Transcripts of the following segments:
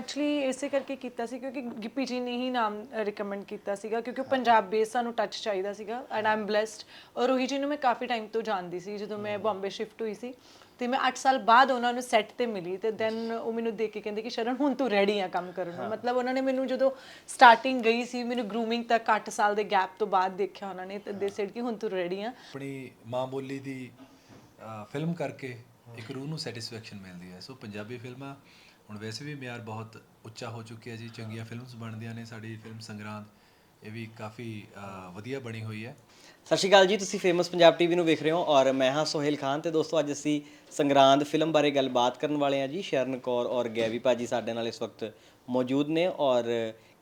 Actually ਇਸੇ ਕਰਕੇ ਕੀਤਾ ਸੀ ਕਿਉਂਕਿ ਗਿੱਪੀ ਜੀ ਨੇ ਹੀ ਨਾਮ ਰეკਮੈਂਡ ਕੀਤਾ ਸੀਗਾ ਕਿਉਂਕਿ ਉਹ ਪੰਜਾਬ ਬੇਸ ਸਾਨੂੰ ਟੱਚ ਚਾਹੀਦਾ ਸੀਗਾ ਐਂਡ ਆਮ ਬlesed ਔਰ ਰੋਹੀ ਜੀ ਨੂੰ ਮੈਂ ਕਾਫੀ ਟਾਈਮ ਤੋਂ ਜਾਣਦੀ ਸੀ ਜਦੋਂ ਮੈਂ ਬੰਬੇ ਸ਼ਿਫਟ ਹੋਈ ਸੀ ਤੇ ਮੈਂ 8 ਸਾਲ ਬਾਅਦ ਉਹਨਾਂ ਨੂੰ ਸੈੱਟ ਤੇ ਮਿਲੀ ਤੇ ਦੈਨ ਉਹ ਮੈਨੂੰ ਦੇਖ ਕੇ ਕਹਿੰਦੇ ਕਿ ਸ਼ਰਨ ਹੁਣ ਤੂੰ ਰੈਡੀ ਆ ਕੰਮ ਕਰਨ ਨੂੰ। ਮਤਲਬ ਉਹਨਾਂ ਨੇ ਮੈਨੂੰ ਜਦੋਂ ਸਟਾਰਟਿੰਗ ਗਈ ਸੀ ਮੈਨੂੰ ਗਰੂਮਿੰਗ ਤੱਕ 8 ਸਾਲ ਦੇ ਗੈਪ ਤੋਂ ਬਾਅਦ ਦੇਖਿਆ ਉਹਨਾਂ ਨੇ ਤੇ ਦੇ ਸੈਡ ਕਿ ਹੁਣ ਤੂੰ ਰੈਡੀ ਆ। ਆਪਣੀ ਮਾਂ ਬੋਲੀ ਦੀ ਫਿਲਮ ਕਰਕੇ ਇੱਕ ਰੂਹ ਨੂੰ ਸੈਟੀਸਫੈਕਸ਼ਨ ਮਿਲਦੀ ਹੈ। ਸੋ ਪੰਜਾਬੀ ਫਿਲਮਾਂ ਹੁਣ ਵੈਸੇ ਵੀ ਮਿਆਰ ਬਹੁਤ ਉੱਚਾ ਹੋ ਚੁੱਕਿਆ ਜੀ, ਚੰਗੀਆਂ ਫਿਲਮਸ ਬਣਦੀਆਂ ਨੇ ਸਾਡੀ ਫਿਲਮ ਸੰਗਰਾਂਦ, ਇਹ ਵੀ ਕਾਫੀ ਵਧੀਆ ਬਣੀ ਹੋਈ ਹੈ। ਸਤਿ ਸ਼੍ਰੀ ਅਕਾਲ ਜੀ, ਤੁਸੀਂ ਫੇਮਸ ਪੰਜਾਬ ਟੀਵੀ ਨੂੰ ਵੇਖ ਰਹੇ ਹੋ ਔਰ ਮੈਂ ਹਾਂ ਸੋਹੇਲ ਖਾਨ ਤੇ ਦੋਸਤੋ ਅੱਜ ਅਸੀਂ ਸੰਗਰਾਂਦ ਫਿਲਮ ਬਾਰੇ ਗੱਲਬਾਤ ਕਰਨ ਵਾਲੇ ਹਾਂ ਜੀ। ਸ਼ਰਨ ਕੌਰ ਔਰ ਗੈਵੀ ਭਾਜੀ ਸਾਡੇ ਨਾਲ ਇਸ ਵਕਤ ਮੌਜੂਦ ਨੇ ਔਰ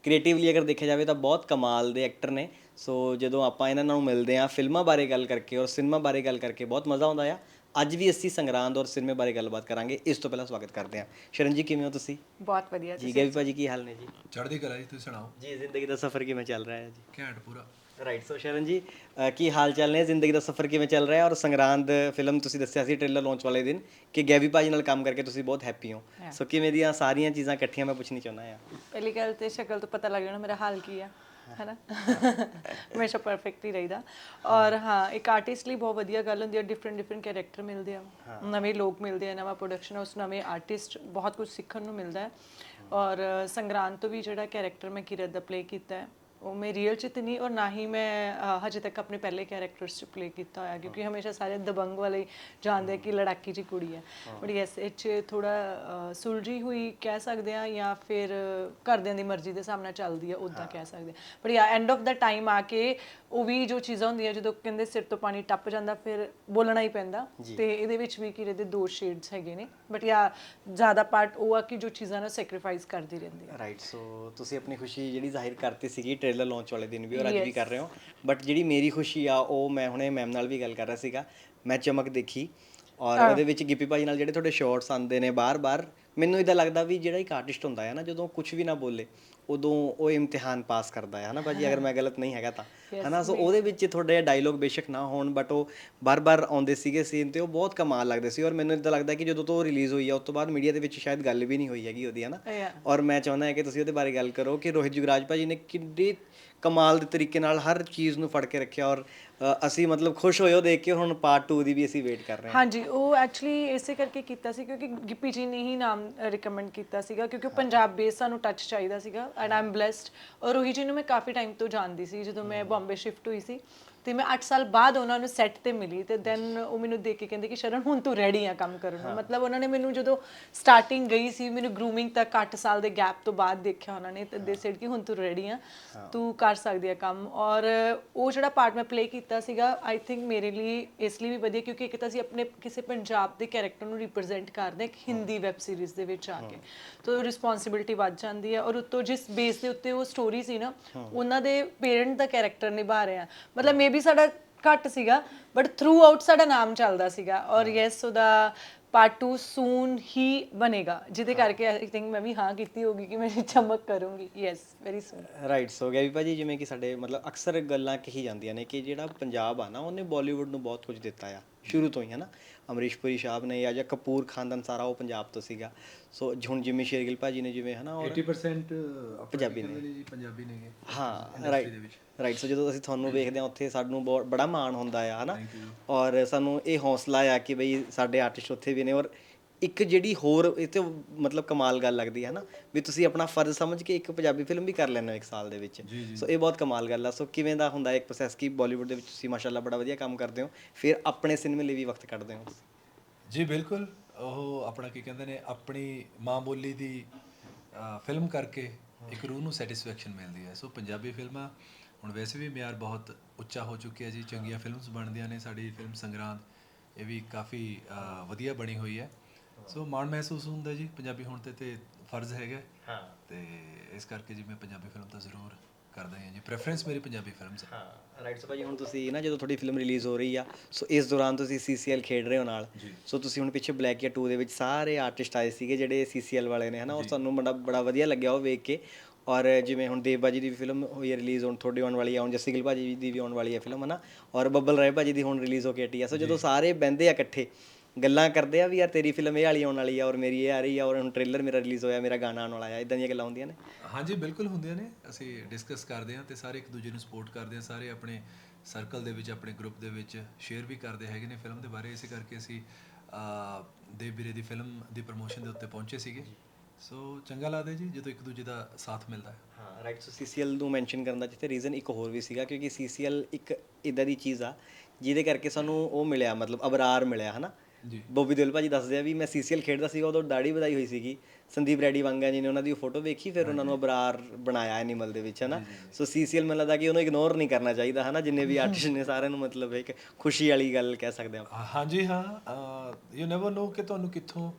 ਕ੍ਰੀਏਟਿਵਲੀ ਅਗਰ ਦੇਖਿਆ ਜਾਵੇ ਤਾਂ ਬਹੁਤ ਕਮਾਲ ਦੇ ਐਕਟਰ ਨੇ। ਸੋ ਜਦੋਂ ਆਪਾਂ ਇਹਨਾਂ ਨੂੰ ਮਿਲਦੇ ਹਾਂ ਫਿਲਮਾਂ ਬਾਰੇ ਗੱਲ ਕਰਕੇ ਔਰ ਸਿਨੇਮਾ ਬਾਰੇ ਗੱਲ ਕਰਕੇ ਬਹੁਤ ਮਜ਼ਾ ਆਉਂਦਾ ਆ। ਅੱਜ ਵੀ ਅਸੀਂ ਸੰਗਰਾਂਦ ਔਰ ਸਿਨੇਮੇ ਬਾਰੇ ਗੱਲਬਾਤ ਕਰਾਂਗੇ। ਇਸ ਤੋਂ ਪਹਿਲਾਂ ਸਵਾਗਤ ਕਰਦੇ ਹਾਂ। ਸ਼ਰਨ ਜੀ ਕਿਵੇਂ ਹੋ ਤੁਸੀਂ? ਬਹੁਤ ਵਧੀਆ ਜੀ ਗੈਵੀ ਭਾਜੀ ਕੀ ਹਾਲ ਨੇ ਜੀ? ਚੜ੍ਹਦੀ ਕਲਾ ਜੀ ਤੁਸੀਂ ਸੁਣਾਓ? ਜੀ ਜ਼ਿੰਦਗੀ ਦਾ ਸਫ਼ਰ ਕਿਵੇਂ ਚੱਲ ਰਿਹਾ ਹੈ ਜੀ? ਘੈਂਟ ਪੂਰਾ। ਰਾਈਟ ਸੋ ਸ਼ਰਨ ਜੀ ਅ, ਕੀ ਹਾਲ ਚਾਲ ਨੇ? ਜ਼ਿੰਦਗੀ ਦਾ ਸਫ਼ਰ ਕਿਵੇਂ ਚੱਲ ਰਿਹਾ ਔਰ ਸੰਗਰਾਂਦ ਫਿਲਮ ਤੁਸੀਂ ਦੱਸਿਆ ਸੀ ਟ੍ਰੇਲਰ ਲਾਂਚ ਵਾਲੇ ਦਿਨ ਕਿ ਗੈਵੀ ਭਾਜੀ ਨਾਲ ਕੰਮ ਕਰਕੇ ਤੁਸੀਂ ਬਹੁਤ ਹੈਪੀ ਹੋ। ਸੋ ਕਿਵੇਂ ਦੀਆਂ ਸਾਰੀਆਂ ਚੀਜ਼ਾਂ ਇਕੱਠੀਆਂ ਮੈਂ ਪੁੱਛਣੀ ਚਾਹੁੰਦਾ ਆ ਪਹਿਲੀ ਗੱਲ ਤੇ ਸ਼ਕਲ ਤੋਂ ਪਤਾ ਲੱਗ ਜਾਣਾ ਮੇਰਾ ਹਾਲ ਕੀ ਆ। ਹੈਨਾ? ਹਮੇਸ਼ਾ ਪਰਫੈਕਟ ਹੀ ਰਹੀਦਾ। ਔਰ ਹਾਂ ਇੱਕ ਆਰਟਿਸਟ ਲਈ ਬਹੁਤ ਵਧੀਆ ਗੱਲ ਹੁੰਦੀ ਹੈ ਡਿਫਰੈਂਟ ਡਿਫਰੈਂਟ ਕੈਰੈਕਟਰ ਮਿਲਦੇ ਆ। ਨਵੇਂ ਲੋਕ ਮਿਲਦੇ ਆ ਨਵਾਂ ਪ੍ਰੋਡਕਸ਼ਨ ਉਸ ਨਵੇਂ ਆਰਟਿਸਟ ਬਹੁਤ ਕੁਝ ਸਿੱਖਣ ਨੂੰ ਮਿਲਦਾ ਹੈ। ਔਰ ਸੰਗਰਾਂਦ ਤੋਂ ਵੀ ਜਿਹੜਾ ਕੈਰੈਕਟਰ ਮੈਂ ਕਿਰਤ ਦਾ ਪਲੇ ਕੀਤਾ ਹੈ ਉਹ ਮੈਂ ਰੀਅਲ ਚ ਤੇ ਨਹੀਂ ਔਰ ਨਾ ਹੀ ਮੈਂ ਹਜੇ ਤੱਕ ਆਪਣੇ ਪਹਿਲੇ ਕੈਰੈਕਟਰਸ ਚ ਪਲੇ ਕੀਤਾ ਹੋਇਆ ਕਿਉਂਕਿ ਹਮੇਸ਼ਾ ਸਾਰੇ ਦਬੰਗ ਵਾਲੇ ਹੀ ਜਾਣਦੇ ਆ ਕਿ ਲੜਾਕੀ ਜੀ ਕੁੜੀ ਹੈ। ਬਟ ਯੈਸ ਇਹ ਚ ਥੋੜਾ ਸੁਲਝੀ ਹੋਈ ਕਹਿ ਸਕਦੇ ਆ ਜਾਂ ਫਿਰ ਘਰਦਿਆਂ ਦੀ ਮਰਜ਼ੀ ਦੇ ਹਿਸਾਬ ਨਾਲ ਚੱਲਦੀ ਆ ਉਦਾਂ ਕਹਿ ਸਕਦੇ but yeah end of the time ਆ ਕੇ ਉਹ ਵੀ ਜੋ ਚੀਜ਼ਾਂ ਹੁੰਦੀਆਂ ਜਦੋਂ ਕਹਿੰਦੇ ਸਿਰ ਤੋਂ ਪਾਣੀ ਟੱਪ ਜਾਂਦਾ ਫਿਰ ਬੋਲਣਾ ਹੀ ਪੈਂਦਾ। ਤੇ ਇਹਦੇ ਵਿੱਚ ਵੀ ਕਿਰੇ ਦੇ ਦੋ ਸ਼ੇਡਸ ਹੈਗੇ ਨੇ। ਬਟ ਯਾ ਜ਼ਿਆਦਾ ਪਾਰਟ ਉਹ ਆ ਕਿ ਜੋ ਚੀਜ਼ਾਂ ਨੂੰ ਸੈਕਰੀਫਾਈਸ ਕਰਦੀ ਰਹਿੰਦੀ ਆ। ਰਾਈਟ ਸੋ ਤੁਸੀਂ ਆਪਣੀ ਖੁਸ਼ੀ ਜਿਹੜੀ ਜ਼ਾਹਿਰ ਕਰਤੀ ਸੀਗੀ ਟ੍ਰੇਲਰ ਲਾਂਚ ਵਾਲੇ ਦਿਨ ਵੀ ਔਰ ਅੱਜ ਵੀ ਕਰ ਰਹੇ ਹੋ। ਬਟ ਜਿਹੜੀ ਮੇਰੀ ਖੁਸ਼ੀ ਆ ਉਹ ਮੈਂ ਹੁਣੇ ਮੈਮ ਨਾਲ ਵੀ ਗੱਲ ਕਰ ਰਿਹਾ ਸੀਗਾ। ਮੈਂ ਚਮਕ ਦੇਖੀ ਔਰ ਉਹਦੇ ਵਿੱਚ ਗਿੱਪੀ ਭਾਜੀ ਨਾਲ ਜਿਹੜੇ ਤੁਹਾਡੇ ਸ਼ਾਰਟਸ ਆਉਂਦੇ ਨੇ ਬਾਰ-ਬਾਰ ਮੈਨੂੰ ਇਦਾਂ ਲੱਗਦਾ ਵੀ ਜਿਹੜਾ ਇੱਕ ਆਰਟਿਸਟ ਹੁੰਦਾ ਹੈ ਨਾ ਜਦੋਂ ਕੁਝ ਵੀ ਨਾ ਬੋਲੇ ਉਦੋਂ ਉਹ ਇਮਤਿਹਾਨ ਪਾਸ ਕਰਦਾ ਹੈ ਹਨਾ ਭਾਜੀ? ਅਗਰ ਮੈਂ ਗਲਤ ਨਹੀਂ ਹੈਗਾ ਤਾਂ। ਹਨਾ ਸੋ ਉਹਦੇ ਵਿੱਚ ਤੁਹਾਡੇ ਡਾਇਲੋਗ ਬੇਸ਼ੱਕ ਨਾ ਹੋਣ ਬਟ ਉਹ ਬਾਰ-ਬਾਰ ਆਉਂਦੇ ਸੀਗੇ ਸੀਨ ਤੇ ਉਹ ਬਹੁਤ ਕਮਾਲ ਲੱਗਦੇ ਸੀ। ਔਰ ਮੈਨੂੰ ਇਦਾਂ ਲੱਗਦਾ ਕਿ ਜਦੋਂ ਤੋਂ ਉਹ ਰਿਲੀਜ਼ ਹੋਈ ਆ ਉਸ ਤੋਂ ਬਾਅਦ ਮੀਡੀਆ ਦੇ ਵਿੱਚ ਸ਼ਾਇਦ ਗੱਲ ਵੀ ਨਹੀਂ ਹੋਈ ਹੈਗੀ ਉਹਦੀ ਹਨਾ? Yeah. ਔਰ ਮੈਂ ਚਾਹੁੰਦਾ ਹਾਂ ਕਿ ਤੁਸੀਂ ਉਹਦੇ ਬਾਰੇ ਗੱਲ ਕਰੋ ਕਿ ਰੋਹਿਤ ਜੁਗਰਾਜ ਭਾਜੀ ਨੇ ਕਿੰਨੇ ਕਮਾਲ ਦੇ ਤਰੀਕੇ ਨਾਲ ਹਰ ਚੀਜ਼ ਨੂੰ ਫੜ ਕੇ ਰੱਖਿਆ ਔਰ ਅ, ਅਸੀਂ ਮਤਲਬ ਖੁਸ਼ ਹੋਏ ਉਹ ਦੇਖ ਕੇ ਹੁਣ ਪਾਰਟ 2 ਦੀ ਵੀ ਅਸੀਂ ਵੇਟ ਕਰ ਰਹੇ ਹਾਂ। ਹਾਂਜੀ ਉਹ ਐਕਚੁਅਲੀ ਇਸੇ ਕਰਕੇ ਕੀਤਾ ਸੀ ਕਿਉਂਕਿ ਗਿੱਪੀ ਜੀ ਨੇ ਹੀ ਨਾਮ ਰეკਮੈਂਡ ਕੀਤਾ ਸੀਗਾ ਕਿਉਂਕਿ ਉਹ ਪੰਜਾਬ ਬੇਸ ਸਾਨੂੰ ਟੱਚ ਚਾਹੀਦਾ ਸੀਗਾ ਐਂਡ ਆਮ ਬlesed ਔਰ ਰੋਹੀ ਜੀ ਨੂੰ ਮੈਂ ਕਾਫੀ ਟਾਈਮ ਤੋਂ ਜਾਣਦੀ ਸੀ ਜਦੋਂ ਮੈਂ ਬੰਬੇ ਸ਼ਿਫਟ ਹੋਈ ਸੀ। ਤੇ ਮੈਂ 8 ਸਾਲ ਬਾਅਦ ਉਹਨਾਂ ਨੂੰ ਸੈੱਟ ਤੇ ਮਿਲੀ ਤੇ ਦੈਨ ਉਹ ਮੈਨੂੰ ਦੇਖ ਕੇ ਕਹਿੰਦੇ ਕਿ ਸ਼ਰਨ ਹੁਣ ਤੂੰ ਰੈਡੀ ਆ ਕੰਮ ਕਰਨ ਨੂੰ। ਮਤਲਬ ਉਹਨਾਂ ਨੇ ਮੈਨੂੰ ਜਦੋਂ ਸਟਾਰਟਿੰਗ ਗਈ ਸੀ ਮੈਨੂੰ ਗਰੂਮਿੰਗ ਤੱਕ 8 ਸਾਲ ਦੇ ਗੈਪ ਤੋਂ ਬਾਅਦ ਦੇਖਿਆ ਉਹਨਾਂ ਨੇ ਤੇ ਦੇ ਸੈਡ ਕਿ ਹੁਣ ਤੂੰ ਰੈਡੀ ਆ ਤੂੰ ਕਰ ਸਕਦੀ ਆ ਕੰਮ। ਔਰ ਉਹ ਜਿਹੜਾ ਪਾਰਟ ਮੈਂ ਪਲੇ ਕੀਤਾ ਸੀਗਾ ਆਈ ਥਿੰਕ ਮੇਰੇ ਲਈ ਇਸ ਲਈ ਵੀ ਵਧੀਆ ਕਿਉਂਕਿ ਇੱਕ ਤਾਂ ਅਸੀਂ ਆਪਣੇ ਕਿਸੇ ਪੰਜਾਬ ਦੇ ਕੈਰੈਕਟਰ ਨੂੰ ਰਿਪਰੈਜ਼ੈਂਟ ਕਰਦੇ ਇੱਕ ਹਿੰਦੀ ਵੈਬ ਸੀਰੀਜ਼ ਦੇ ਵਿੱਚ ਆ ਕੇ। ਤਾਂ ਰਿਸਪੌਂਸਿਬਿਲਟੀ ਵੱਧ ਜਾਂਦੀ ਹੈ ਔਰ ਉੱਤੋਂ ਜਿਸ ਬੇਸ ਦੇ ਉੱਤੇ ਉਹ ਸਟੋਰੀ ਸੀ ਨਾ ਉਹਨਾਂ ਦੇ ਪੇਰੈਂਟ ਦਾ ਕੈਰੈਕਟਰ ਨਿਭਾ ਰਹੇ ਮਤਲਬ ਮੇਬੀ ਸਾਡਾ ਘੱਟ ਸੀਗਾ ਬਟ ਥਰੂ ਆਊਟ ਸਾਡਾ ਨਾਮ ਚੱਲਦਾ ਸੀਗਾ। ਔਰ ਯੈਸ ਉਹਦਾ ਪਾਰਟ 2 ਸੂਨ ਹੀ ਬਣੇਗਾ ਜਿਹਦੇ ਕਰਕੇ ਆਈ ਥਿੰਕ ਮੈਂ ਵੀ ਹਾਂ ਕੀਤੀ ਹੋਗੀ ਕਿ ਮੈਂ ਚਮਕ ਕਰੂੰਗੀ। Yes very soon right so ਗਿਆ ਵੀ ਭਾਜੀ ਜਿਵੇਂ ਕਿ ਸਾਡੇ ਮਤਲਬ ਅਕਸਰ ਗੱਲਾਂ ਕਹੀ ਜਾਂਦੀਆਂ ਨੇ ਕਿ ਜਿਹੜਾ ਪੰਜਾਬ ਆ ਨਾ ਉਹਨੇ ਬਾਲੀਵੁੱਡ ਨੂੰ ਬਹੁਤ ਕੁਝ ਦਿੱਤਾ ਆ। ਸ਼ੁਰੂ ਤੋਂ ਹੀ ਹੈ ਨਾ। ਅਮਰੀਸ਼ ਪੁਰੀ ਸਾਹਿਬ ਨੇ ਜਾਂ ਜਾਂ ਕਪੂਰ ਖਾਨਦਾਨ ਸਾਰਾ ਉਹ ਪੰਜਾਬ ਤੋਂ ਸੀਗਾ। ਸੋ ਹੁਣ ਜਿਮੀ ਸ਼ੇਰਗਿਲ ਭਾਜੀ ਨੇ ਜਿਵੇਂ ਹੈ ਨਾ ਔਰ 80% ਪੰਜਾਬੀ ਨੇ। ਪੰਜਾਬੀ ਨੇਗੇ ਹਾਂ ਰਾਈਟ ਰਾਈਟ ਸੋ ਜਦੋਂ ਅਸੀਂ ਤੁਹਾਨੂੰ ਵੇਖਦੇ ਹਾਂ ਉੱਥੇ ਸਾਨੂੰ ਬੜਾ ਮਾਣ ਹੁੰਦਾ ਆ ਹਨਾ। ਔਰ ਸਾਨੂੰ ਇਹ ਹੌਸਲਾ ਆ ਕਿ ਬਈ ਸਾਡੇ ਆਰਟਿਸਟ ਉੱਥੇ ਵੀ ਨੇ ਔਰ ਇੱਕ ਜਿਹੜੀ ਹੋਰ ਇਹ ਤੇ ਮਤਲਬ ਕਮਾਲ ਗੱਲ ਲੱਗਦੀ ਹੈ ਨਾ ਵੀ ਤੁਸੀਂ ਆਪਣਾ ਫਰਜ਼ ਸਮਝ ਕੇ ਇੱਕ ਪੰਜਾਬੀ ਫਿਲਮ ਵੀ ਕਰ ਹੋ ਇੱਕ ਸਾਲ ਦੇ ਵਿੱਚ। ਸੋ ਇਹ ਬਹੁਤ ਕਮਾਲ ਗੱਲ ਆ। ਸੋ ਕਿਵੇਂ ਦਾ ਹੁੰਦਾ ਇੱਕ ਪ੍ਰੋਸੈਸ ਕਿ ਬਾਲੀਵੁੱਡ ਦੇ ਵਿੱਚ ਤੁਸੀਂ ਮਾਸ਼ਾਅੱਲਾ ਬੜਾ ਵਧੀਆ ਕੰਮ ਕਰਦੇ ਹੋ ਫਿਰ ਆਪਣੇ ਸਿਨੇਮੇ ਲਈ ਵੀ ਵਕਤ ਕੱਢਦੇ ਹੋ ਜੀ ਬਿਲਕੁਲ। ਉਹ ਆਪਣਾ ਕੀ ਕਹਿੰਦੇ ਨੇ ਆਪਣੀ ਮਾਂ ਬੋਲੀ ਦੀ ਫਿਲਮ ਕਰਕੇ ਇੱਕ ਰੂਹ ਨੂੰ ਸੈਟੀਸਫੈਕਸ਼ਨ ਮਿਲਦੀ ਹੈ। ਸੋ ਪੰਜਾਬੀ ਫਿਲਮਾਂ ਹੁਣ ਵੈਸੇ ਵੀ ਮਿਆਰ ਬਹੁਤ ਉੱਚਾ ਹੋ ਚੁੱਕਿਆ ਜੀ। ਚੰਗੀਆਂ ਫਿਲਮਸ ਬਣਦੀਆਂ ਨੇ ਸਾਡੀ ਫਿਲਮ ਸੰਗਰਾਂਦ ਇਹ ਵੀ ਕਾਫੀ ਵਧੀਆ ਬਣੀ ਹੋਈ ਹੈ। ਸੋ ਮਾਣ ਮਹਿਸੂਸ ਹੁੰਦਾ ਜੀ ਪੰਜਾਬੀ ਹੋਣ ਤੇ ਤੇ ਫਰਜ਼ ਹੈਗਾ। ਹਾਂ। ਤੇ ਇਸ ਕਰਕੇ ਜੀ ਮੈਂ ਪੰਜਾਬੀ ਫਿਲਮ ਤਾਂ ਜ਼ਰੂਰ ਕਰਦਾ ਹਾਂ ਜੀ। ਪ੍ਰੈਫਰੈਂਸ ਮੇਰੀ ਪੰਜਾਬੀ ਫਿਲਮਸ ਹੈ ਹਾਂ ਰਾਈਟ ਸੋ ਭਾਜੀ ਹੁਣ ਤੁਸੀਂ ਨਾ ਜਦੋਂ ਤੁਹਾਡੀ ਫਿਲਮ ਰਿਲੀਜ਼ ਹੋ ਰਹੀ ਆ ਸੋ ਇਸ ਦੌਰਾਨ ਤੁਸੀਂ ਸੀਸੀਐਲ ਖੇਡ ਰਹੇ ਹੋ ਨਾਲ। ਸੋ ਤੁਸੀਂ ਹੁਣ ਪਿੱਛੇ ਬਲੈਕ ਇਆ 2 ਦੇ ਵਿੱਚ ਸਾਰੇ ਆਰਟਿਸਟ ਆਏ ਸੀਗੇ ਜਿਹੜੇ ਸੀਸੀਐਲ ਵਾਲੇ ਨੇ ਹਨਾ? ਔਰ ਤੁਹਾਨੂੰ ਬੜਾ ਬੜਾ ਵਧੀਆ ਲੱਗਿਆ ਉਹ ਵੇਖ ਕੇ। ਔਰ ਜਿਵੇਂ ਹੁਣ ਦੇਵ ਬਾਜੀ ਦੀ ਵੀ ਫਿਲਮ ਹੋਈ ਹੈ ਰਿਲੀਜ਼ ਹੁਣ ਤੁਹਾਡੀ ਆਉਣ ਵਾਲੀ ਆ ਹੁਣ ਜੱਸੀ ਗਿੱਲ ਭਾਜੀ ਦੀ ਵੀ ਆਉਣ ਵਾਲੀ ਹੈ ਫਿਲਮ ਹਨਾ? ਔਰ ਬੱਬਲ ਰਾਏ ਭਾਜੀ ਦੀ ਹੁਣ ਰਿਲੀਜ਼ ਹੋ ਕੇ ਹਟੀ ਆ। ਸੋ ਜਦੋਂ ਸਾਰੇ ਬਹਿੰਦੇ ਆ ਇਕੱਠੇ ਗੱਲਾਂ ਕਰਦੇ ਆ ਵੀ ਯਾਰ ਤੇਰੀ ਫਿਲਮ ਇਹ ਵਾਲੀ ਆਉਣ ਵਾਲੀ ਆ ਔਰ ਮੇਰੀ ਇਹ ਆ ਰਹੀ ਆ ਔਰ ਹੁਣ ਟ੍ਰੇਲਰ ਮੇਰਾ ਰਿਲੀਜ਼ ਹੋਇਆ ਮੇਰਾ ਗਾਣਾ ਆਉਣ ਵਾਲਾ ਆ ਇਦਾਂ ਦੀਆਂ ਗੱਲਾਂ ਹੁੰਦੀਆਂ ਨੇ? ਹਾਂਜੀ ਬਿਲਕੁਲ ਹੁੰਦੀਆਂ ਨੇ। ਅਸੀਂ ਡਿਸਕਸ ਕਰਦੇ ਹਾਂ ਤੇ ਸਾਰੇ ਇੱਕ ਦੂਜੇ ਨੂੰ ਸਪੋਰਟ ਕਰਦੇ ਹਾਂ ਸਾਰੇ ਆਪਣੇ ਸਰਕਲ ਦੇ ਵਿੱਚ ਆਪਣੇ ਗਰੁੱਪ ਦੇ ਵਿੱਚ ਸ਼ੇਅਰ ਵੀ ਕਰਦੇ ਹੈਗੇ ਨੇ ਫਿਲਮ ਦੇ ਬਾਰੇ। ਇਸੇ ਕਰਕੇ ਅਸੀਂ ਦੇਵ ਵੀਰੇ ਦੀ ਫਿਲਮ ਦੀ ਪ੍ਰੋਮੋਸ਼ਨ ਦੇ ਉੱਤੇ ਪਹੁੰਚੇ ਸੀਗੇ। ਸੋ ਚੰਗਾ ਲੱਗਦਾ ਜੀ ਜਦੋਂ ਇੱਕ ਦੂਜੇ ਦਾ ਸਾਥ ਮਿਲਦਾ ਹੈ। ਹਾਂ ਰਾਈਟ ਸੋ ਸੀਸੀਐਲ ਨੂੰ ਮੈਂਸ਼ਨ ਕਰਨ ਦਾ ਜਿੱਥੇ ਰੀਜ਼ਨ ਇੱਕ ਹੋਰ ਵੀ ਸੀਗਾ ਕਿਉਂਕਿ ਸੀਸੀਐਲ ਇੱਕ ਇਦਾਂ ਦੀ ਚੀਜ਼ ਆ ਜਿਹਦੇ ਕਰਕੇ ਸਾਨੂੰ ਉਹ ਮਿਲਿਆ ਮਤਲਬ ਅਬਰਾਰ ਮਿਲਿਆ ਹਨਾ? ਜੀ। ਬੋਬੀ ਦਿਲ ਭਾਜੀ ਦੱਸਦੇ ਆ ਵੀ ਮੈਂ ਸੀਸੀਐਲ ਖੇਡਦਾ ਸੀਗਾ ਉਦੋਂ ਦਾੜੀ ਵਧਾਈ ਹੋਈ ਸੀਗੀ। ਸੰਦੀਪ ਰੈਡੀ ਵਾਂਗਾ ਜੀ ਨੇ ਉਹਨਾਂ ਦੀ ਫੋਟੋ ਵੇਖੀ ਫਿਰ ਉਹਨਾਂ ਨੂੰ ਅਬਰਾਰ ਬਣਾਇਆ ਐਨੀਮਲ ਦੇ ਵਿੱਚ ਹਨਾ। ਸੋ ਸੀਸੀਐਲ ਮੈਨੂੰ ਲੱਗਦਾ ਕਿ ਉਹਨੂੰ ਇਗਨੋਰ ਨਹੀਂ ਕਰਨਾ ਚਾਹੀਦਾ ਹਨਾ ਜਿੰਨੇ ਵੀ ਆਰਟਿਸਟ ਨੇ ਸਾਰਿਆਂ ਨੂੰ ਮਤਲਬ ਇੱਕ ਖੁਸ਼ੀ ਵਾਲੀ ਗੱਲ ਕਹਿ ਸਕਦੇ ਆ ਹਾਂਜੀ ਹਾਂ ਯੂ ਨੈਵਰ ਨੋ ਕਿ ਤੁਹਾਨੂੰ ਕਿੱਥੋਂ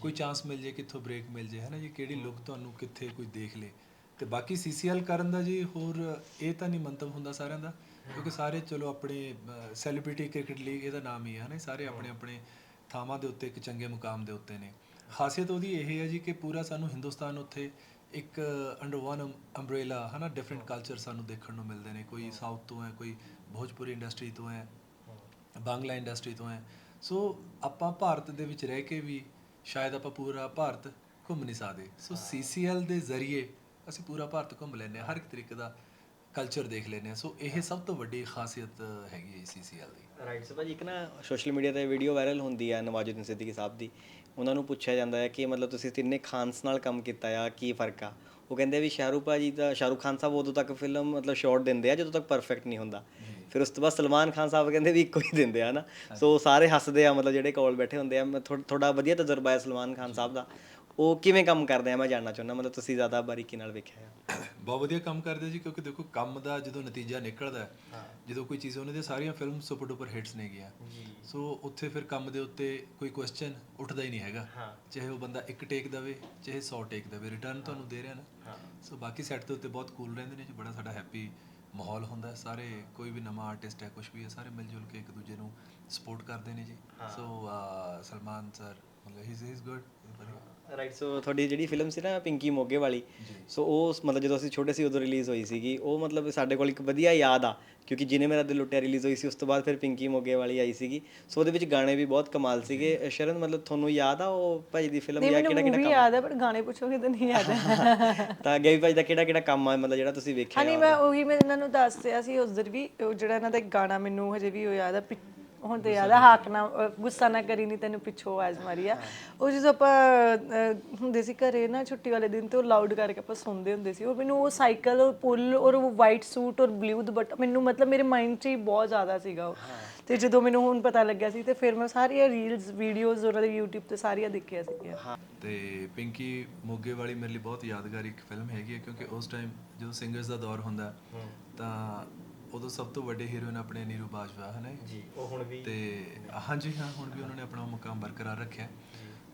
ਕੋਈ ਚਾਂਸ ਮਿਲ ਜੇ ਕਿੱਥੋਂ ਬ੍ਰੇਕ ਮਿਲ ਜੇ ਹੈ ਨਾ ਜੀ ਕਿਹੜੀ ਲੁੱਕ ਤੁਹਾਨੂੰ ਕਿੱਥੇ ਕੋਈ ਦੇਖ ਲੇ। ਤੇ ਬਾਕੀ ਸੀਸੀਐਲ ਕਰਨ ਦਾ ਜੀ ਹੋਰ ਇਹ ਤਾਂ ਨਹੀਂ ਮੰਤਵ ਹੁੰਦਾ ਸਾਰਿਆਂ ਦਾ ਕਿਉਂਕਿ ਸਾਰੇ ਚਲੋ ਆਪਣੇ ਸੈਲੀਬ੍ਰਿਟੀ ਕ੍ਰਿਕਟ ਲੀਗ ਇਹਦਾ ਨਾਮ ਹੀ ਹੈ ਨਾ ਸਾਰੇ ਆਪਣੇ ਆਪਣੇ ਥਾਵਾਂ ਦੇ ਉੱਤੇ ਇੱਕ ਚੰਗੇ ਮੁਕਾਮ ਦੇ ਉੱਤੇ ਨੇ। ਖਾਸੀਅਤ ਉਹਦੀ ਇਹ ਹੈ ਜੀ ਕਿ ਪੂਰਾ ਸਾਨੂੰ ਹਿੰਦੁਸਤਾਨ ਉੱਥੇ ਇੱਕ ਅੰਡਰ ਵਨ ਅੰਬ੍ਰੇਲਾ ਹਨਾ ਡਿਫਰੈਂਟ ਕਲਚਰ ਸਾਨੂੰ ਦੇਖਣ ਨੂੰ ਮਿਲਦੇ ਨੇ। ਕੋਈ ਸਾਊਥ ਤੋਂ ਹੈ ਕੋਈ ਭੋਜਪੁਰੀ ਇੰਡਸਟਰੀ ਤੋਂ ਹੈ ਬਾਂਗਲਾ ਇੰਡਸਟਰੀ ਤੋਂ ਹੈ। ਸੋ ਆਪਾਂ ਭਾਰਤ ਦੇ ਵਿੱਚ ਰਹਿ ਕੇ ਵੀ ਸ਼ਾਇਦ ਆਪਾਂ ਪੂਰਾ ਭਾਰਤ ਘੁੰਮ ਨਹੀਂ ਸਕਦੇ। ਸੋ ਸੀਸੀਐਲ ਦੇ ਜ਼ਰੀਏ ਅਸੀਂ ਪੂਰਾ ਭਾਰਤ ਘੁੰਮ ਹਾਂ ਹਰ ਇੱਕ ਤਰੀਕੇ ਦਾ ਕਲਚਰ ਦੇਖ ਲੈਂਦੇ ਹਾਂ। ਸੋ ਇਹ ਸਭ ਤੋਂ ਵੱਡੀ ਖਾਸੀਅਤ ਹੈਗੀ ਹੈ ਸੀਸੀਐਲ ਦੀ। ਰਾਈਟ ਸੋ ਭਾਜੀ ਇੱਕ ਨਾ ਸੋਸ਼ਲ ਮੀਡੀਆ ਤੇ ਵੀਡੀਓ ਵਾਇਰਲ ਹੁੰਦੀ ਹੈ ਨਵਾਜ਼ੁਦੀਨ ਸਿੱਦੀਕੀ ਸਾਹਿਬ ਦੀ। ਉਹਨਾਂ ਨੂੰ ਪੁੱਛਿਆ ਜਾਂਦਾ ਹੈ ਕਿ ਮਤਲਬ ਤੁਸੀਂ ਤਿੰਨੇ ਖਾਨਸ ਨਾਲ ਕੰਮ ਕੀਤਾ ਆ ਕੀ ਫ਼ਰਕ ਆ? ਉਹ ਕਹਿੰਦੇ ਵੀ ਸ਼ਾਹਰੁਖ ਭਾਜੀ ਦਾ ਸ਼ਾਹਰੁਖ ਖਾਨ ਸਾਹਿਬ ਉਦੋਂ ਤੱਕ ਫਿਲਮ ਮਤਲਬ ਸ਼ਾਟ ਦਿੰਦੇ ਆ ਜਦੋਂ ਤੱਕ ਪਰਫੈਕਟ ਨਹੀਂ ਹੁੰਦਾ। ਫਿਰ ਉਸ ਤੋਂ ਬਾਅਦ ਸਲਮਾਨ ਖਾਨ ਸਾਹਿਬ ਕਹਿੰਦੇ ਵੀ ਇੱਕੋ ਹੀ ਦਿੰਦੇ ਆ ਨਾ। ਸੋ ਸਾਰੇ ਹੱਸਦੇ ਆ ਮਤਲਬ ਜਿਹੜੇ ਕੋਲ ਬੈਠੇ ਹੁੰਦੇ ਆ। ਥੋੜਾ ਵਧੀਆ ਤਜਰਬਾ ਹੈ ਸਲਮਾਨ ਖਾਨ ਸਾਹਿਬ ਦਾ। ਉਹ ਕਿਵੇਂ ਕੰਮ ਕਰਦੇ ਆ? ਮੈਂ ਜਾਣਨਾ ਚਾਹੁੰਦਾ ਮਤਲਬ ਤੁਸੀਂ ਜ਼ਿਆਦਾ ਬਾਰੀਕੀ ਨਾਲ ਵੇਖਿਆ ਹੈ ਬਹੁਤ ਵਧੀਆ ਕੰਮ ਕਰਦੇ ਜੀ ਕਿਉਂਕਿ ਦੇਖੋ ਕੰਮ ਦਾ ਜਦੋਂ ਨਤੀਜਾ ਨਿਕਲਦਾ ਹੈ, ਜਦੋਂ ਕੋਈ ਚੀਜ਼ ਉਹਨਾਂ ਦੀਆਂ ਸਾਰੀਆਂ ਫਿਲਮ ਸੁਪਰ ਡੁਪਰ ਹਿੱਟਸ ਨੇ ਗਿਆ ਸੋ ਉੱਥੇ ਫਿਰ ਕੰਮ ਦੇ ਉੱਤੇ ਕੋਈ ਕੁਐਸਚਨ ਉੱਠਦਾ ਹੀ ਨਹੀਂ ਹੈਗਾ। ਚਾਹੇ ਉਹ ਬੰਦਾ ਇੱਕ ਟੇਕ ਦਵੇ ਚਾਹੇ 100 ਟੇਕ ਦਵੇ ਰਿਟਰਨ ਤੁਹਾਨੂੰ ਦੇ ਰਿਹਾ ਨਾ। ਸੋ ਬਾਕੀ ਸੈੱਟ ਦੇ ਉੱਤੇ ਬਹੁਤ ਕੂਲ ਰਹਿੰਦੇ ਨੇ ਜੀ ਬੜਾ ਸਾਡਾ ਹੈਪੀ ਮਾਹੌਲ ਹੁੰਦਾ। ਸਾਰੇ ਕੋਈ ਵੀ ਨਵਾਂ ਆਰਟਿਸਟ ਹੈ ਕੁਝ ਵੀ ਹੈ ਸਾਰੇ ਮਿਲ ਜੁਲ ਕੇ ਇੱਕ ਦੂਜੇ ਨੂੰ ਸਪੋਰਟ ਕਰਦੇ ਨੇ ਜੀ। ਸੋ ਸਲਮਾਨ ਸਰ ਮਤਲਬ ਹੀ ਇਜ਼ ਗੁੱਡ ਵਧੀਆ ਰਾਈਟ ਸੋ ਤੁਹਾਡੀ ਜਿਹੜੀ ਫਿਲਮ ਸੀ ਨਾ ਪਿੰਕੀ ਮੋਗੇ ਵਾਲੀ ਸੋ ਉਹ ਮਤਲਬ ਜਦੋਂ ਅਸੀਂ ਛੋਟੇ ਸੀ ਉਦੋਂ ਰਿਲੀਜ਼ ਹੋਈ ਸੀਗੀ। ਉਹ ਮਤਲਬ ਸਾਡੇ ਕੋਲ ਇੱਕ ਵਧੀਆ ਯਾਦ ਆ ਕਿਉਂਕਿ ਜਿਨੇ ਮੇਰਾ ਦਿਲ ਲੁੱਟਿਆ ਰਿਲੀਜ਼ ਹੋਈ ਸੀ ਉਸ ਤੋਂ ਬਾਅਦ ਫਿਰ ਪਿੰਕੀ ਮੋਗੇ ਵਾਲੀ ਆਈ ਸੀਗੀ। ਸੋ ਉਹਦੇ ਵਿੱਚ ਗਾਣੇ ਵੀ ਬਹੁਤ ਕਮਾਲ ਸੀਗੇ। ਸ਼ਰਨ ਮਤਲਬ ਤੁਹਾਨੂੰ ਯਾਦ ਆ ਉਹ ਭਾਜੀ ਦੀ ਫਿਲਮ ਜਾਂ ਕਿਹੜਾ ਕਿਹੜਾ ਯਾਦ ਹੈ ਪਰ ਗਾਣੇ ਪੁੱਛੋਗੇ ਤਾਂ ਨਹੀਂ ਯਾਦ ਕੰਮ ਤਾਂ ਗਈ ਭਾਜੀ ਦਾ ਕਿਹੜਾ ਕਿਹੜਾ ਕੰਮ ਆ ਮਤਲਬ ਜਿਹੜਾ ਤੁਸੀਂ ਵੇਖਿਆ ਹਾਂ ਨਹੀਂ ਮੈਂ ਉਹੀ ਮੈਂ ਇਹਨਾਂ ਨੂੰ ਦੱਸਿਆ ਸੀ ਉਸ ਦਿਨ ਵੀ ਉਹ ਜਿਹੜਾ ਇਹਨਾਂ ਦਾ ਇੱਕ ਗਾਣਾ ਮੈਨੂੰ ਹਜੇ ਵੀ ਉਹ ਯਾਦ ਆ ਹੁਣ ਤੇ ਯਾਦ ਆ ਹਾਕ ਨਾ ਅਹ ਗੁੱਸਾ ਨਾ ਕਰੀ ਨਹੀਂ ਤੈਨੂੰ ਪਿੱਛੋਂ ਆਵਾਜ਼ ਮਾਰੀ ਆ। ਉਹ ਜਦੋਂ ਆਪਾਂ ਅਹ, ਹੁੰਦੇ ਸੀ ਘਰੇ ਨਾ ਛੁੱਟੀ ਵਾਲੇ ਦਿਨ ਤੇ ਉਹ ਲਾਊਡ ਕਰਕੇ ਆਪਾਂ ਸੁਣਦੇ ਹੁੰਦੇ ਸੀ। ਉਹ ਮੈਨੂੰ ਉਹ ਸਾਈਕਲ ਪੁੱਲ ਔਰ ਉਹ ਵਾਈਟ ਸੂਟ ਔਰ ਬਲੂ ਦੁਪੱਟਾ ਮੈਨੂੰ ਮਤਲਬ ਮੇਰੇ ਮਾਈਂਡ 'ਚ ਹੀ ਬਹੁਤ ਜ਼ਿਆਦਾ ਸੀਗਾ ਉਹ। ਤੇ ਜਦੋਂ ਮੈਨੂੰ ਹੁਣ ਪਤਾ ਲੱਗਿਆ ਸੀ ਤੇ ਫਿਰ ਮੈਂ ਸਾਰੀਆਂ ਰੀਲਸ ਵੀਡੀਓਜ਼ ਉਹਨਾਂ ਦੇ YouTube ਤੇ ਸਾਰੀਆਂ ਦੇਖੀਆਂ ਸੀਗੀਆਂ। ਤੇ ਪਿੰਕੀ ਮੋਗੇ ਵਾਲੀ ਮੇਰੇ ਲਈ ਬਹੁਤ ਯਾਦਗਾਰ ਇੱਕ ਫਿਲਮ ਹੈਗੀ ਹੈ ਕਿਉਂਕਿ ਉਸ ਟਾਈਮ ਜਦੋਂ ਸਿੰਗਰਸ ਦਾ ਦੌਰ ਹੁੰਦਾ ਹੈ, ਤਾਂ ਉਦੋਂ ਸਭ ਤੋਂ ਵੱਡੇ ਹੀਰੋਇਨ ਆਪਣੇ ਨੀਰੂ ਬਾਜਵਾ ਹੈ ਨਾ ਜੀ ਉਹ ਹੁਣ ਵੀ ਤੇ ਹਾਂਜੀ ਹਾਂ ਹੁਣ ਵੀ ਉਹਨਾਂ ਨੇ ਆਪਣਾ ਮੁਕਾਮ ਬਰਕਰਾਰ ਰੱਖਿਆ।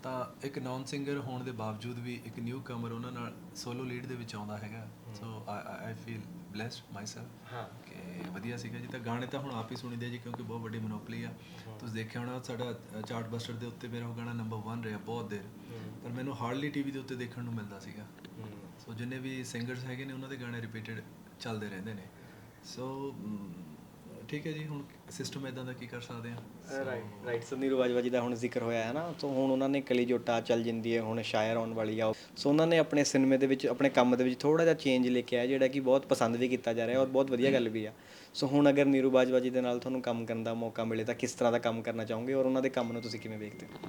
ਤਾਂ ਇੱਕ ਨਾਨ ਸਿੰਗਰ ਹੋਣ ਦੇ ਬਾਵਜੂਦ ਵੀ ਇੱਕ ਨਿਊ ਕਮਰ ਉਹਨਾਂ ਨਾਲ ਸੋਲੋ ਲੀਡ ਦੇ ਵਿੱਚ ਆਉਂਦਾ ਹੈਗਾ। So I feel blessed myself ਹਾਂ। ਕਿ ਵਧੀਆ ਸੀਗਾ ਜੀ। ਤਾਂ ਗਾਣੇ ਤਾਂ ਹੁਣ ਆਪ ਹੀ ਸੁਣੀਦੇ ਜੀ ਕਿਉਂਕਿ ਬਹੁਤ ਵੱਡੀ ਮੋਨੋਪਲੀ ਆ। ਤੁਸੀਂ ਦੇਖਿਆ ਹੋਣਾ ਸਾਡਾ ਚਾਰਟ ਬਸਟਰ ਦੇ ਉੱਤੇ ਮੇਰਾ ਉਹ ਗਾਣਾ ਨੰਬਰ 1 ਰਿਹਾ ਬਹੁਤ ਦੇਰ। ਪਰ ਮੈਨੂੰ ਹਾਰਡਲੀ ਟੀਵੀ ਦੇ ਉੱਤੇ ਦੇਖਣ ਨੂੰ ਮਿਲਦਾ ਸੀਗਾ। ਸੋ ਜਿੰਨੇ ਵੀ ਸਿੰਗਰਸ ਹੈਗੇ ਨੇ ਉਹਨਾਂ ਦੇ ਗਾਣੇ ਰਿਪੀਟਡ ਚੱਲਦੇ ਰਹਿੰਦੇ ਨੇ। ਸੋ ਮ, ਠੀਕ ਹੈ ਜੀ ਹੁਣ ਸਿਸਟਮ ਇਦਾਂ ਦਾ ਕੀ ਕਰ ਸਕਦੇ ਆ right right so Neeru Bajwa ji ਦਾ ਹੁਣ ਜ਼ਿਕਰ ਹੋਇਆ ਹੈ ਨਾ ਸੋ ਹੁਣ ਉਹਨਾਂ ਨੇ ਕਲੀ ਜੋਟਾ ਚੱਲ ਜਿੰਦੀ ਹੈ ਹੁਣ ਸ਼ਾਇਰ ਆਉਣ ਵਾਲੀ ਆ ਸੋ ਉਹਨਾਂ ਨੇ ਆਪਣੇ ਸਿਨੇਮੇ ਦੇ ਵਿੱਚ ਆਪਣੇ ਕੰਮ ਦੇ ਵਿੱਚ ਥੋੜਾ ਜਿਹਾ ਚੇਂਜ ਲੈ ਕੇ ਆਇਆ ਜਿਹੜਾ ਕਿ ਬਹੁਤ ਪਸੰਦ ਵੀ ਕੀਤਾ ਜਾ ਰਿਹਾ ਔਰ ਬਹੁਤ ਵਧੀਆ ਗੱਲ ਵੀ ਆ। ਸੋ ਹੁਣ ਅਗਰ ਨੀਰੂ ਬਾਜਵਾ ਜੀ ਦੇ ਨਾਲ ਤੁਹਾਨੂੰ ਕੰਮ ਕਰਨ ਦਾ ਮੌਕਾ ਮਿਲੇ ਤਾਂ ਕਿਸ ਤਰ੍ਹਾਂ ਦਾ ਕੰਮ ਕਰਨਾ ਚਾਹੋਗੇ ਔਰ ਉਹਨਾਂ ਦੇ ਕੰਮ ਨੂੰ ਤੁਸੀਂ ਕਿਵੇਂ ਵੇਖਦੇ ਹੋ?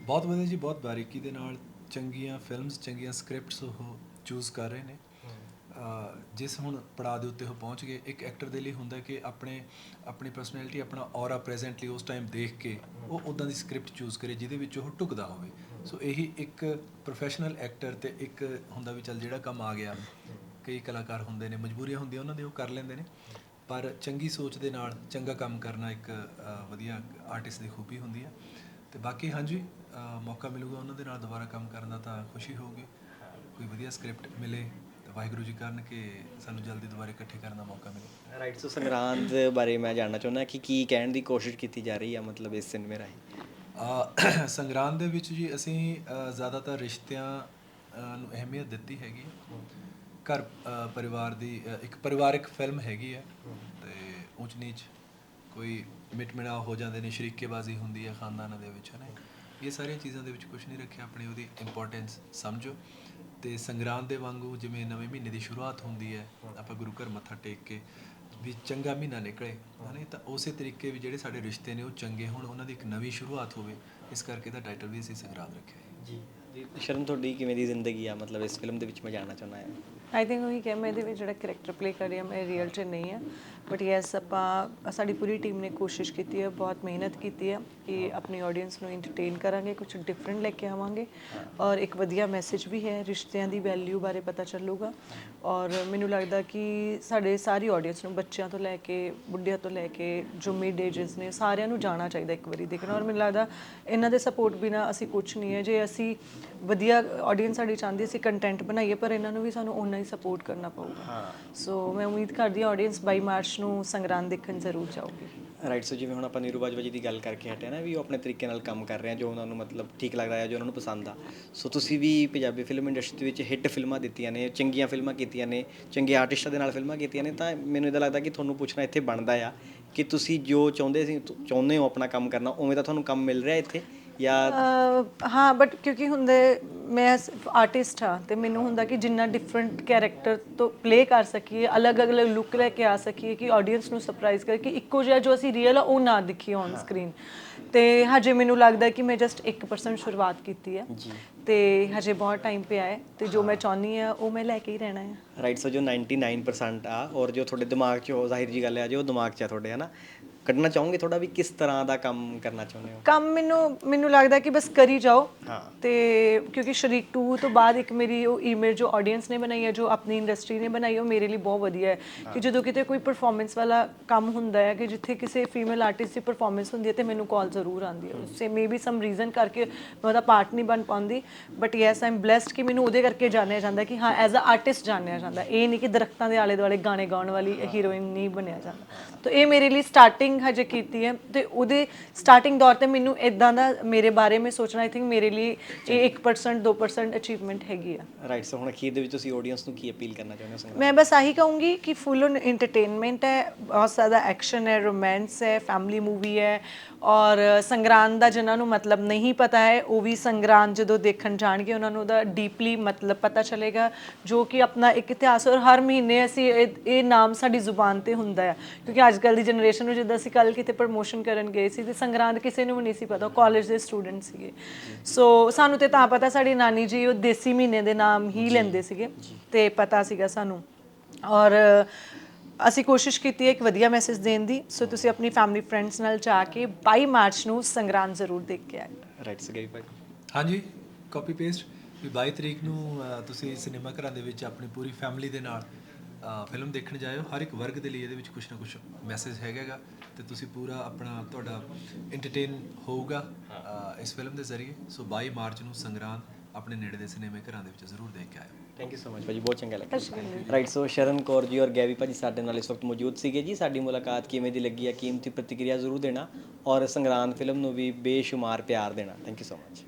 ਬਹੁਤ ਵਧੀਆ ਜੀ ਬਹੁਤ ਬਾਰੀਕੀ ਦੇ ਨਾਲ ਚੰਗੀਆਂ ਫਿਲਮਸ ਚੰਗੀਆਂ ਸਕ੍ਰਿਪਟਸ ਉਹ ਚੂਜ਼ ਕਰ ਰਹੇ ਨੇ। ਜਿਸ ਹੁਣ ਪੜਾਅ ਦੇ ਉੱਤੇ ਉਹ ਪਹੁੰਚ ਗਏ, ਇੱਕ ਐਕਟਰ ਦੇ ਲਈ ਹੁੰਦਾ ਕਿ ਆਪਣੇ, ਆਪਣੀ ਪਰਸਨੈਲਿਟੀ ਆਪਣਾ ਔਰਾ ਪ੍ਰੈਜ਼ੈਂਟਲੀ ਉਸ ਟਾਈਮ ਦੇਖ ਕੇ ਉਹ ਉਦਾਂ ਦੀ ਸਕ੍ਰਿਪਟ ਚੂਜ਼ ਕਰੇ ਜਿਹਦੇ ਵਿੱਚ ਉਹ ਢੁਕਦਾ ਹੋਵੇ। ਸੋ ਇਹੀ ਇੱਕ ਪ੍ਰੋਫੈਸ਼ਨਲ ਐਕਟਰ ਤੇ ਇੱਕ ਹੁੰਦਾ ਵੀ ਚੱਲ ਜਿਹੜਾ ਕੰਮ ਆ ਗਿਆ, ਕਈ ਕਲਾਕਾਰ ਹੁੰਦੇ ਨੇ, ਮਜਬੂਰੀਆਂ ਹੁੰਦੀਆਂ ਉਹਨਾਂ ਦੇ, ਉਹ ਕਰ ਲੈਂਦੇ ਨੇ। ਪਰ ਚੰਗੀ ਸੋਚ ਦੇ ਨਾਲ ਚੰਗਾ ਕੰਮ ਕਰਨਾ ਇੱਕ ਵਧੀਆ ਆਰਟਿਸਟ ਦੀ ਖੂਬੀ ਹੁੰਦੀ ਹੈ ਤੇ ਬਾਕੀ ਹਾਂਜੀ ਮੌਕਾ ਮਿਲੂਗਾ ਉਹਨਾਂ ਦੇ ਨਾਲ ਦੁਬਾਰਾ ਕੰਮ ਕਰਨ ਦਾ ਤਾਂ ਖੁਸ਼ੀ ਹੋਊਗੀ। ਕੋਈ ਵਧੀਆ ਸਕ੍ਰਿਪਟ ਮਿਲੇ। ਵਾਹਿਗੁਰੂ ਜੀ ਕਰਨ ਕਿ ਸਾਨੂੰ ਜਲਦੀ ਦੁਬਾਰਾ ਇਕੱਠੇ ਕਰਨ ਦਾ ਮੌਕਾ ਮਿਲੇ। ਰਾਈਟ ਸੋ ਸੰਗਰਾਂਦ ਬਾਰੇ ਮੈਂ ਜਾਣਨਾ ਚਾਹੁੰਦਾ ਕਿ ਕੀ ਕਹਿਣ ਦੀ ਕੋਸ਼ਿਸ਼ ਕੀਤੀ ਜਾ ਰਹੀ ਆ ਮਤਲਬ ਇਸ ਸਿਨੇਮੇ ਰਾਹੀਂ? ਸੰਗਰਾਂਦ ਦੇ ਵਿੱਚ ਜੀ ਅਸੀਂ ਜ਼ਿਆਦਾਤਰ ਰਿਸ਼ਤਿਆਂ ਨੂੰ ਅਹਿਮੀਅਤ ਦਿੱਤੀ ਹੈਗੀ ਹੈ। ਘਰ ਪਰਿਵਾਰ ਦੀ ਇੱਕ ਪਰਿਵਾਰਕ ਫਿਲਮ ਹੈਗੀ ਹੈ ਤੇ ਉੱਚ ਨੀਚ ਕੋਈ ਮਿਟਮਿਣਾ ਹੋ ਜਾਂਦੇ ਨੇ ਸ਼ਰੀਕੇਬਾਜ਼ੀ ਹੁੰਦੀ ਹੈ ਖਾਨਦਾਨਾਂ ਦੇ ਵਿੱਚ ਹੈ ਨਾ? ਇਹ ਸਾਰੀਆਂ ਚੀਜ਼ਾਂ ਦੇ ਵਿੱਚ ਕੁਝ ਨਹੀਂ ਰੱਖਿਆ ਆਪਣੀ ਉਹਦੀ ਇੰਪੋਰਟੈਂਸ ਸਮਝੋ। ਤੇ ਸੰਗਰਾਂਦ ਦੇ ਵਾਂਗੂ ਜਿਵੇਂ ਨਵੇਂ ਮਹੀਨੇ ਦੀ ਸ਼ੁਰੂਆਤ ਹੁੰਦੀ ਹੈ, ਆਪਾਂ ਗੁਰੂ ਘਰ ਮੱਥਾ ਟੇਕ ਕੇ ਵੀ ਚੰਗਾ ਮਹੀਨਾ ਨਿਕਲੇ, ਹਨਾ? ਤਾਂ ਉਸੇ ਤਰੀਕੇ ਵੀ ਜਿਹੜੇ ਸਾਡੇ ਰਿਸ਼ਤੇ ਨੇ ਉਹ ਚੰਗੇ ਹੋਣ, ਉਹਨਾਂ ਦੀ ਇੱਕ ਨਵੀਂ ਸ਼ੁਰੂਆਤ ਹੋਵੇ, ਇਸ ਕਰਕੇ ਦਾ ਟਾਈਟਲ ਵੀ ਅਸੀਂ ਸੰਗਰਾਂਦ ਰੱਖਿਆ ਜੀ ਜੀ, ਸ਼ਰਨ, ਤੁਹਾਡੀ ਕਿਵੇਂ ਦੀ ਜ਼ਿੰਦਗੀ ਆ? ਮਤਲਬ ਇਸ ਫਿਲਮ ਦੇ ਵਿੱਚ ਮੈਂ ਜਾਣਨਾ ਚਾਹੁੰਦਾ ਹਾਂ। ਆਈ ਥਿੰਕ ਉਹੀ ਕਿ ਮੈਂ ਇਹਦੇ ਵਿੱਚ ਜਿਹੜਾ ਕੈਰੈਕਟਰ ਪਲੇ ਕਰ ਰਿਹਾ ਹਾਂ, ਮੈਂ ਰੀਅਲ 'ਚ ਨਹੀਂ ਹੈ। ਬਟ ਯੈਸ ਆਪਾਂ, ਸਾਡੀ ਪੂਰੀ ਟੀਮ ਨੇ ਕੋਸ਼ਿਸ਼ ਕੀਤੀ ਹੈ, ਬਹੁਤ ਮਿਹਨਤ ਕੀਤੀ ਹੈ ਕਿ ਆਪਣੀ ਆਡੀਅנס ਨੂੰ ਐਂਟਰਟੇਨ ਕਰਾਂਗੇ ਕੁਝ ਡਿਫਰੈਂਟ ਲੈ ਕੇ ਆਵਾਂਗੇ। ਔਰ ਇੱਕ ਵਧੀਆ ਮੈਸੇਜ ਵੀ ਹੈ, ਰਿਸ਼ਤਿਆਂ ਦੀ ਵੈਲਿਊ ਬਾਰੇ ਪਤਾ ਚੱਲੂਗਾ। ਔਰ ਮੈਨੂੰ ਲੱਗਦਾ ਕਿ ਸਾਡੇ ਸਾਰੀ ਆਡੀਅנס ਨੂੰ ਬੱਚਿਆਂ ਤੋਂ ਲੈ ਕੇ, ਬੁੱਢਿਆਂ ਤੋਂ ਲੈ ਕੇ, ਜੋ ਮਿਡ ਨੇ, ਸਾਰਿਆਂ ਨੂੰ ਜਾਣਾ ਚਾਹੀਦਾ ਇੱਕ ਵਾਰੀ ਦੇਖਣਾ। ਔਰ ਮੈਨੂੰ ਲੱਗਦਾ, ਇਹਨਾਂ ਦੇ ਸਪੋਰਟ ਬਿਨਾ ਅਸੀਂ ਕੁਝ ਨਹੀਂ ਹੈ। ਜੇ ਅਸੀਂ ਵਧੀਆ ਆਡੀਅנס ਸਾਡੀ ਚਾਹੁੰਦੀ ਸੀ ਕੰਟੈਂਟ ਬਣਾਈਏ ਪਰ ਇਹਨਾਂ ਨੂੰ ਵੀ ਸਾਨੂੰ ਓਨਾ ਹੀ ਸਪੋਰਟ ਕਰਨਾ ਪਊਗਾ। ਸੋ ਮੈਂ ਉਮੀਦ ਕਰਦੀ ਹਾਂ ਆਡੀਅנס ਬਾਈ ਮਾਰਚ ਨੂੰ ਸੰਗਰਾਂਦ ਦੇਖਣ ਜ਼ਰੂਰ ਜਾਓਗੇ ਰਾਈਟ ਸੋ ਜਿਵੇਂ ਹੁਣ ਆਪਾਂ ਨੀਰੂ ਬਾਜਵਾ ਜੀ ਦੀ ਗੱਲ ਕਰਕੇ ਹਟਿਆ ਨਾ ਵੀ ਉਹ ਆਪਣੇ ਤਰੀਕੇ ਨਾਲ ਕੰਮ ਕਰ ਰਹੇ ਆ ਜੋ ਉਹਨਾਂ ਨੂੰ ਮਤਲਬ ਠੀਕ ਲੱਗਦਾ ਹੈ ਜੋ ਉਹਨਾਂ ਨੂੰ ਪਸੰਦ ਆ। ਸੋ ਤੁਸੀਂ ਵੀ ਪੰਜਾਬੀ ਫਿਲਮ ਇੰਡਸਟਰੀ ਦੇ ਵਿੱਚ ਹਿੱਟ ਫਿਲਮਾਂ ਦਿੱਤੀਆਂ ਨੇ ਚੰਗੀਆਂ ਫਿਲਮਾਂ ਕੀਤੀਆਂ ਨੇ ਚੰਗੇ ਆਰਟਿਸਟਾਂ ਦੇ ਨਾਲ ਫਿਲਮਾਂ ਕੀਤੀਆਂ ਨੇ ਤਾਂ ਮੈਨੂੰ ਇਹਦਾ ਲੱਗਦਾ ਕਿ ਤੁਹਾਨੂੰ ਪੁੱਛਣਾ ਇੱਥੇ ਬਣਦਾ ਆ ਕਿ ਤੁਸੀਂ ਜੋ ਚਾਹੁੰਦੇ ਸੀ ਚਾਹੁੰਦੇ ਹੋ ਆਪਣਾ ਕੰਮ ਕਰਨਾ ਉਵੇਂ ਦਾ ਤੁਹਾਨੂੰ ਕੰਮ ਮਿਲ ਰਿਹਾ ਇੱਥੇ? ਜਾਂ ਅਹ ਹਾਂ ਬਟ ਕਿਉਂਕਿ ਹੁੰਦੇ ਮੈਂ ਆਰਟਿਸਟ ਹਾਂ ਤੇ ਮੈਨੂੰ ਹੁੰਦਾ ਕਿ ਜਿੰਨਾ ਡਿਫਰੈਂਟ ਕੈਰੈਕਟਰ ਤੋਂ ਪਲੇ ਕਰ ਸਕੀਏ ਅਲੱਗ-ਅਲੱਗ ਲੁੱਕ ਲੈ ਕੇ ਆ ਸਕੀਏ ਕਿ ਆਡੀਅנס ਨੂੰ ਸਰਪ੍ਰਾਈਜ਼ ਕਰੇ ਕਿ ਇੱਕੋ ਜਿਹਾ ਜੋ ਅਸੀਂ ਰੀਅਲ ਆ ਉਹ ਨਾ ਦਿਖੀਏ ਔਨ ਸਕਰੀਨ ਤੇ ਹਜੇ ਮੈਨੂੰ ਲੱਗਦਾ ਕਿ ਮੈਂ ਜਸਟ 1% ਸ਼ੁਰੂਆਤ ਕੀਤੀ ਹੈ। ਤੇ ਹਜੇ ਬਹੁਤ ਟਾਈਮ ਪਿਆ ਹੈ ਤੇ ਜੋ ਮੈਂ ਚਾਹੁੰਦੀ ਆ ਉਹ ਮੈਂ ਲੈ ਕੇ ਹੀ ਰਹਿਣਾ ਹੈ। ਰਾਈਟ ਸੋ ਜੋ 99% ਆ ਔਰ ਜੋ ਤੁਹਾਡੇ ਦਿਮਾਗ 'ਚ ਹੋ ਜ਼ਾਹਿਰ ਜੀ ਗੱਲ ਹੈ ਜੋ ਦਿਮਾਗ 'ਚ ਆ ਤੁਹਾਡੇ ਹਨਾ ਕੱਢਣਾ ਚਾਹੋਗੇ ਥੋੜਾ ਵੀ ਕਿਸ ਤਰ੍ਹਾਂ ਦਾ ਕੰਮ ਕਰਨਾ ਚਾਹੁੰਦੇ ਹੋ? ਕੰਮ ਮੈਨੂੰ ਮੈਨੂੰ ਲੱਗਦਾ ਕਿ ਬਸ ਕਰੀ ਜਾਓ। ਹਾਂ। ਤੇ ਕਿਉਂਕਿ ਸ਼ਰੀਕ 2 ਤੋਂ ਬਾਅਦ ਇੱਕ ਮੇਰੀ ਉਹ ਇਮੇਜ ਜੋ ਆਡੀਅנס ਨੇ ਬਣਾਈ ਹੈ ਜੋ ਆਪਣੀ ਇੰਡਸਟਰੀ ਨੇ ਬਣਾਈ ਉਹ ਮੇਰੇ ਲਈ ਬਹੁਤ ਵਧੀਆ ਹੈ। ਕਿ ਜਦੋਂ ਕਿਤੇ ਕੋਈ ਪਰਫਾਰਮੈਂਸ ਵਾਲਾ ਕੰਮ ਹੁੰਦਾ ਹੈ ਕਿ ਜਿੱਥੇ ਕਿਸੇ ਫੀਮੇਲ ਆਰਟਿਸਟ ਦੀ ਪਰਫਾਰਮੈਂਸ ਹੁੰਦੀ ਹੈ ਤੇ ਮੈਨੂੰ ਕਾਲ ਜ਼ਰੂਰ ਆਉਂਦੀ ਹੈ। ਉਸੇ ਮੇਬੀ ਸਮ ਰੀਜ਼ਨ ਕਰਕੇ ਮੈਂ ਉਹਦਾ ਪਾਰਟ ਨਹੀਂ ਬਣ ਪਾਉਂਦੀ ਬਟ ਯੈਸ ਆਮ ਬlesed ਕਿ ਮੈਨੂੰ ਉਹਦੇ ਕਰਕੇ ਜਾਣਿਆ ਜਾਂਦਾ ਕਿ ਹਾਂ ਐਜ਼ ਅ ਆਰਟਿਸਟ ਜਾਣਿਆ ਜਾਂਦਾ ਇਹ ਨਹੀਂ ਕਿ ਦਰਖਤਾਂ ਦੇ ਆਲੇ ਦੁਆਲੇ ਗਾਣੇ ਗਾਉਣ ਵਾਲੀ ਹੀਰੋਇਨ ਨਹੀਂ ਬਣਿਆ ਜਾਂਦਾ। ਤਾਂ ਇਹ ਮੇਰੇ ਲਈ ਸਟਾਰਟਿੰਗ ਹਜੇ ਕੀਤੀ ਹੈ ਤੇ ਉਹਦੇ ਸਟਾਰਟਿੰਗ ਦੌਰ ਤੇ ਮੈਨੂੰ ਇਦਾਂ ਦਾ ਮੇਰੇ ਬਾਰੇ ਮੈਂ ਸੋਚਣਾ ਆਈ ਥਿੰਕ ਮੇਰੇ ਲਈ ਇਹ 1% 2% ਅਚੀਵਮੈਂਟ ਹੈਗੀ ਆ। ਰਾਈਟ ਸੋ ਹੁਣ ਅਖੀਰ ਦੇ ਵਿੱਚ ਤੁਸੀਂ ਆਡੀਅנס ਨੂੰ ਕੀ ਅਪੀਲ ਕਰਨਾ ਚਾਹੁੰਦੇ ਹੋ ਮੈਂ ਬਸ ਆਹੀ ਕਹੂੰਗੀ ਕਿ ਫੁੱਲ ਔਨ ਐਂਟਰਟੇਨਮੈਂਟ ਹੈ ਬਹੁਤ ਜ਼ਿਆਦਾ ਐਕਸ਼ਨ ਹੈ ਰੋਮਾਂਸ ਹੈ ਫੈਮਿਲੀ ਮੂਵੀ ਹੈ ਔਰ ਸੰਗਰਾਂਦ ਦਾ ਜਿਨ੍ਹਾਂ ਨੂੰ ਮਤਲਬ ਨਹੀਂ ਪਤਾ ਹੈ ਉਹ ਵੀ ਸੰਗਰਾਂਦ ਜਦੋਂ ਦੇਖਣ ਜਾਣਗੇ ਉਹਨਾਂ ਨੂੰ ਉਹਦਾ ਡੀਪਲੀ ਮਤਲਬ ਪਤਾ ਚੱਲੇਗਾ ਜੋ ਕਿ ਆਪਣਾ ਇੱਕ ਇਤਿਹਾਸ ਔਰ ਹਰ ਮਹੀਨੇ ਅਸੀਂ ਇਹ ਇਹ ਨਾਮ ਸਾਡੀ ਜ਼ੁਬਾਨ ਤੇ ਹੁੰਦਾ ਹੈ ਕਿਉਂਕਿ ਅੱਜ ਕੱਲ ਦੀ ਜਨਰੇਸ਼ਨ ਨੂੰ ਜਿੱਦਾਂ ਅਸੀਂ ਕੱਲ ਕਿਤੇ ਪ੍ਰਮੋਸ਼ਨ ਕਰਨ ਗਏ ਸੀ ਤੇ ਸੰਗਰਾਂਦ ਕਿਸੇ ਨੂੰ ਵੀ ਨਹੀਂ ਸੀ ਪਤਾ ਕਾਲਜ ਦੇ ਸਟੂਡੈਂਟ ਸੀਗੇ। ਸੋ ਸਾਨੂੰ ਤੇ ਤਾਂ ਪਤਾ ਸਾਡੀ ਨਾਨੀ ਜੀ ਉਹ ਦੇਸੀ ਮਹੀਨੇ ਦੇ ਨਾਮ ਹੀ ਲੈਂਦੇ ਸੀਗੇ ਤੇ ਪਤਾ ਸੀਗਾ ਸਾਨੂੰ। ਔਰ ਅਸੀਂ ਕੋਸ਼ਿਸ਼ ਕੀਤੀ ਹੈ ਇੱਕ ਵਧੀਆ ਮੈਸੇਜ ਦੇਣ ਦੀ ਸੋ ਤੁਸੀਂ ਆਪਣੀ ਫੈਮਿਲੀ ਫਰੈਂਡਸ ਨਾਲ ਜਾ ਕੇ 22 ਮਾਰਚ ਨੂੰ ਸੰਗਰਾਂਦ ਜ਼ਰੂਰ ਦੇਖ ਕੇ ਆਇਓ। ਰਾਈਟ ਸੋ ਗਈ ਭਾਈ। ਹਾਂਜੀ ਕਾਪੀ ਪੇਸਟ ਵੀ 22 ਤਰੀਕ ਨੂੰ ਤੁਸੀਂ ਸਿਨੇਮਾ ਘਰਾਂ ਦੇ ਵਿੱਚ ਆਪਣੀ ਪੂਰੀ ਫੈਮਿਲੀ ਦੇ ਨਾਲ ਫਿਲਮ ਦੇਖਣ ਜਾਇਓ। ਹਰ ਇੱਕ ਵਰਗ ਦੇ ਲਈ ਇਹਦੇ ਵਿੱਚ ਕੁਝ ਨਾ ਕੁਝ ਮੈਸੇਜ ਹੈਗਾਗਾ ਤੇ ਤੁਸੀਂ ਪੂਰਾ ਆਪਣਾ ਤੁਹਾਡਾ ਐਂਟਰਟੇਨ ਹੋਊਗਾ ਇਸ ਫਿਲਮ ਦੇ ਜ਼ਰੀਏ। ਸੋ 22 ਮਾਰਚ ਨੂੰ ਸੰਗਰਾਂਦ ਆਪਣੇ ਨੇੜੇ ਦੇ ਸਿਨੇਮੇ ਘਰਾਂ ਦੇ ਵਿੱਚ ਜ਼ਰੂਰ ਦੇਖ ਕੇ ਆਇਓ। ਥੈਂਕ ਯੂ ਸੋ ਮਚ ਭਾਜੀ ਬਹੁਤ ਚੰਗਾ ਲੱਗਾ। ਰਾਈਟ ਸੋ ਸ਼ਰਨ ਕੌਰ ਜੀ ਔਰ ਗੈਵੀ ਭਾਜੀ ਸਾਡੇ ਨਾਲ ਇਸ ਵਕਤ ਮੌਜੂਦ ਸੀਗੇ ਜੀ। ਸਾਡੀ ਮੁਲਾਕਾਤ ਕਿਵੇਂ ਦੀ ਲੱਗੀ ਹੈ ਕੀਮਤੀ ਪ੍ਰਤੀਕਿਰਿਆ ਜ਼ਰੂਰ ਦੇਣਾ ਔਰ ਸੰਗਰਾਂਦ ਫਿਲਮ ਨੂੰ ਵੀ ਬੇਸ਼ੁਮਾਰ ਪਿਆਰ ਦੇਣਾ। Thank you so much